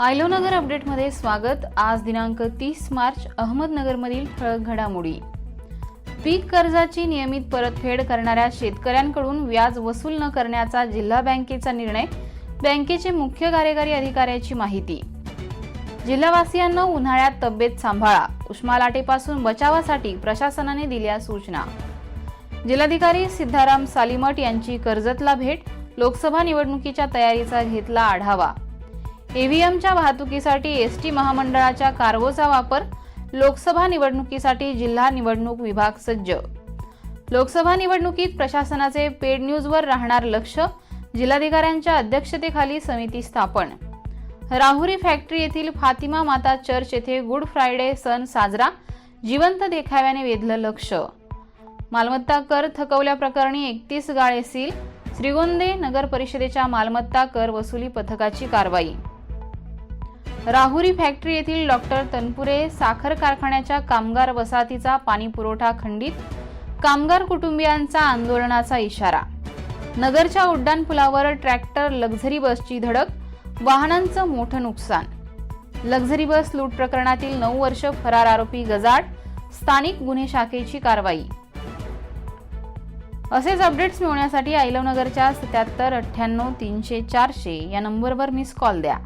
आयलोनगर अपडेटमध्ये स्वागत. आज दिनांक तीस मार्च अहमदनगरमधील ठळक घडामोडी. पीक कर्जाची नियमित परतफेड करणाऱ्या शेतकऱ्यांकडून व्याज वसूल न करण्याचा जिल्हा बँकेचा निर्णय बँकेचे मुख्य कार्यकारी अधिकाऱ्याची माहिती. जिल्हावासियांना उन्हाळ्यात तब्येत सांभाळा. उष्मालाटेपासून बचावासाठी प्रशासनाने दिल्या सूचना. जिल्हाधिकारी सिद्धाराम सालिमठ यांची कर्जतला भेट. लोकसभा निवडणुकीच्या तयारीचा घेतला आढावा. ईव्हीएमच्या वाहतुकीसाठी एस टी महामंडळाच्या कार्गोचा वापर लोकसभा निवडणुकीसाठी जिल्हा निवडणूक विभाग सज्ज. लोकसभा निवडणुकीत प्रशासनाचे पेड न्यूजवर राहणार लक्ष जिल्हाधिकाऱ्यांच्या अध्यक्षतेखाली समिती स्थापन. राहुरी फॅक्टरी येथील फातिमा माता चर्च येथे गुड फ्रायडे सण साजरा जिवंत देखाव्याने वेधलं लक्ष. मालमत्ता कर थकवल्याप्रकरणी एकतीस गाळे सील श्रीगोंदे नगर परिषदेच्या मालमत्ता कर वसुली पथकाची कारवाई. राहुरी फॅक्टरी येथील डॉक्टर तनपुरे साखर कारखान्याच्या कामगार वसाहतीचा पाणी पुरवठा खंडित कामगार कुटुंबियांचा आंदोलनाचा इशारा. नगरच्या उड्डाणपुलावर ट्रॅक्टर लक्झरी बसची धडक वाहनांचं मोठं नुकसान. लक्झरी बस लूट प्रकरणातील नऊ वर्ष फरार आरोपी गजाड स्थानिक गुन्हे शाखेची कारवाई. असेच अपडेट्स मिळवण्यासाठी आयलवनगरच्या सत्याहत्तर अठ्ठ्याण्णव तीनशे चारशे या नंबरवर मिस कॉल द्या.